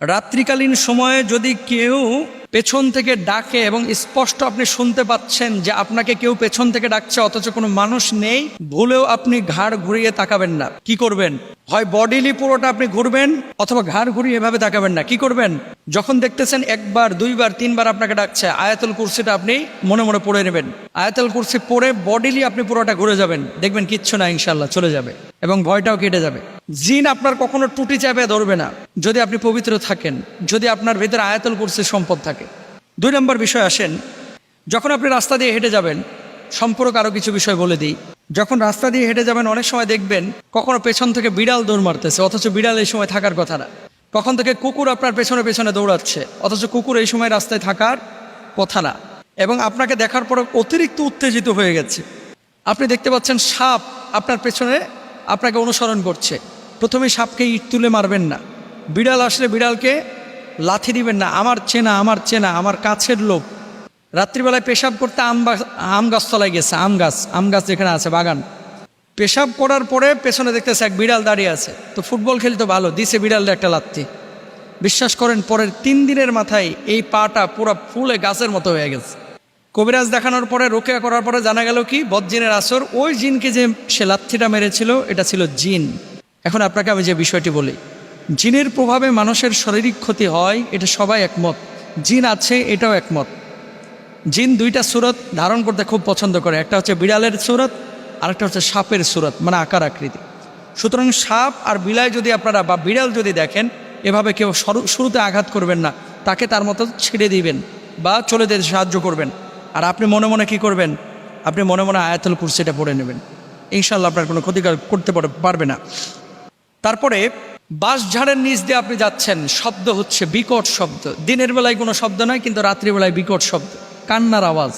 রাত্রিকালীন সময়ে যদি কেউ পেছন থেকে ডাকে এবং স্পষ্ট আপনি শুনতে পাচ্ছেন যে আপনাকে কেউ পেছন থেকে ডাকছে, অথচ কোনো মানুষ নেই, ভুলেও আপনি ঘাড় ঘুরিয়ে তাকাবেন না। কি করবেন? হয় বডিলি পুরোটা আপনি ঘুরবেন, অথবা ঘাড় ঘুরিয়ে এভাবে তাকাবেন না। কি করবেন? যখন দেখতেছেন একবার, দুইবার, তিনবার আপনাকে ডাকছে, আয়াতুল কুরসিটা আপনি মনে মনে পড়ে নেবেন। আয়াতুল কুরসি পড়ে বডিলি আপনি পুরোটা ঘুরে যাবেন। দেখবেন কিচ্ছু না ইনশাল্লাহ চলে যাবে এবং ভয়টাও কেটে যাবে। জিন আপনার কখনো টুটি চাপে ধরবে না, যদি আপনি পবিত্র থাকেন, যদি আপনার ভেতরে আয়াতল করছে সম্পদ থাকে। দুই নম্বর বিষয় আসেন, যখন আপনি রাস্তা দিয়ে হেঁটে যাবেন, সম্পর্ক আরও কিছু বিষয় বলে দিই। যখন রাস্তা দিয়ে হেঁটে যাবেন, অনেক সময় দেখবেন, কখনো পেছন থেকে বিড়াল দৌড় মারতেছে, অথচ বিড়াল এই সময় থাকার কথা না। কখন থেকে কুকুর আপনার পেছনে পেছনে দৌড়াচ্ছে, অথচ কুকুর এই সময় রাস্তায় থাকার কথা না। এবং আপনাকে দেখার পরে অতিরিক্ত উত্তেজিত হয়ে গেছে। আপনি দেখতে পাচ্ছেন সাপ আপনার পেছনে আপনাকে অনুসরণ করছে। প্রথমে সাপকে ইট তুলে মারবেন না। বিড়াল আসলে বিড়ালকে লাথি দিবেন না। আমার চেনা আমার চেনা, আমার কাছের লোক রাত্রিবেলায় পেশাব করতে আম আম গাছতলায় গেছে। আম গাছ আম গাছ যেখানে আছে, বাগান। পেশাব করার পরে পেছনে দেখতেছে এক বিড়াল দাঁড়িয়ে আছে। তো ফুটবল খেলি তো ভালো, দিছে বিড়ালটা একটা লাত্তি বিশ্বাস করেন, পরের তিন দিনের মাথায় এই পাটা পুরো ফুলে গাছের মতো হয়ে গেছে। কবিরাজ দেখানোর পরে, রোকেয়া করার পরে জানা গেল কি, বদজিনের আসর, ওই জিনকে যে সে লাথিটা মেরেছিল, এটা ছিল জিন। এখন আপনাকে আমি যে বিষয়টি বলি, জিনের প্রভাবে মানুষের শারীরিক ক্ষতি হয়, এটা সবাই একমত। জিন আছে, এটাও একমত। জিন দুইটা সুরত ধারণ করতে খুব পছন্দ করে, একটা হচ্ছে বিড়ালের সুরত, আরেকটা হচ্ছে সাপের সুরত মানে আকার আকৃতি। সুতরাং সাপ আর বিড়াল যদি আপনারা, বা বিড়াল যদি দেখেন, এভাবে কেউ শুরুতে আঘাত করবেন না, তাকে তার মতো ছেড়ে দিবেন বা চলে যেতে সাহায্য করবেন। আর আপনি মনে মনে কি করবেন? আপনি মনে মনে আয়াতুল কুরসিটা পড়ে নেবেন। ইনশাল্লাহ আপনার কোনো ক্ষতিকার করতে পারবে না। তারপরে বাঁশ ঝাড়ের নিচ দিয়ে আপনি যাচ্ছেন, শব্দ হচ্ছে বিকট শব্দ। দিনের বেলায় কোনো শব্দ নয়, কিন্তু রাত্রিবেলায় বিকট শব্দ, কান্নার আওয়াজ।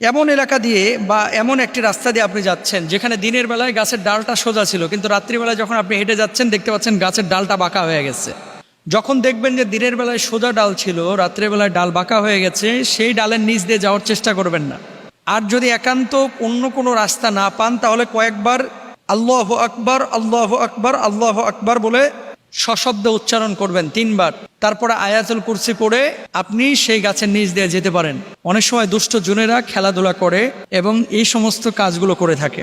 এমন এলাকা দিয়ে বা এমন একটি রাস্তা দিয়ে আপনি যাচ্ছেন, যেখানে দিনের বেলায় গাছের ডালটা সোজা ছিল, কিন্তু রাত্রিবেলায় যখন আপনি হেঁটে যাচ্ছেন, দেখতে পাচ্ছেন গাছের ডালটা বাঁকা হয়ে গেছে। যখন দেখবেন যে দিনের বেলায় সোজা ডাল ছিল রাত্রেবেলায় ডাল বাঁকা হয়ে গেছে, সেই ডালের নিচ দিয়ে যাওয়ার চেষ্টা করবেন না। আর যদি একান্ত অন্য কোনো রাস্তা না পান, তাহলে কয়েকবার আল্লাহ আকবর আল্লাহ আকবর আল্লাহ আকবর বলে সশব্দ উচ্চারণ করবেন তিনবার। তারপরে আয়াতুল কুরসি পড়ে আপনি সেই গাছের নিচ দিয়ে যেতে পারেন। অনেক সময় দুষ্ট জুনেরা খেলাধুলা করে এবং এই সমস্ত কাজগুলো করে থাকে।